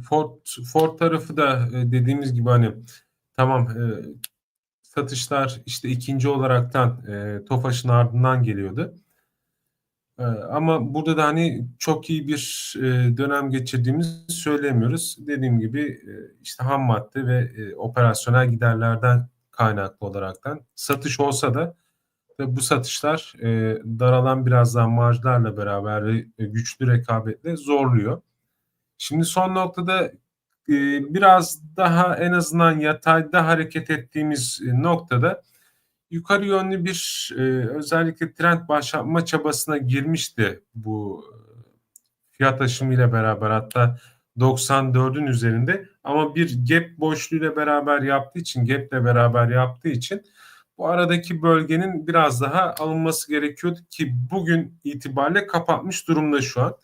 Ford Ford tarafı da, eee, dediğimiz gibi, hani, tamam, eee, satışlar, işte, 2'nci olaraktan, eee, Tofaş'ın ardından geliyordu. Ama burada da, hani, çok iyi bir, dönem geçirdiğimizi söyleyemiyoruz. Dediğim gibi, işte, hammadde ve, eee, operasyonel giderlerden kaynaklı olaraktan satış olsa da ve bu satışlar, daralan biraz daha marjlarla beraber ve, güçlü rekabetle zorluyor. Şimdi son noktada, eee, biraz daha en azından yatayda hareket ettiğimiz, eee, noktada yukarı yönlü bir, eee, özellikle trend başlatma çabasına girmişti bu, fiyat aşımıyla beraber hatta 94'ün üzerinde ama bir gap boşluğuyla beraber yaptığı için, gap'le beraber yaptığı için bu aradaki bölgenin biraz daha alınması gerekiyordu ki bugün itibariyle kapatmış durumda şu an.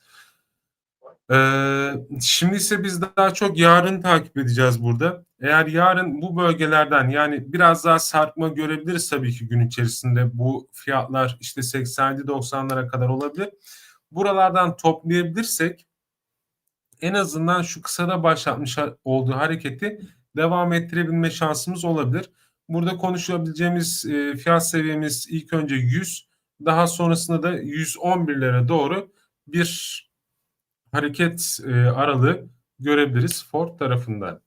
Eee, şimdi ise biz daha çok yarını takip edeceğiz burada. Eğer yarın bu bölgelerden, yani, biraz daha sarkma görebiliriz tabii ki gün içerisinde. Bu fiyatlar, işte, 87-90'lara kadar olabilir. Buralardan toplayabilirsek en azından şu kısada başlatmış olduğu hareketi devam ettirebilme şansımız olabilir. Burada konuşabileceğimiz, eee, fiyat seviyemiz ilk önce 100, daha sonrasında da 111'lere doğru bir hareket, eee, aralığı görebiliriz Ford tarafından.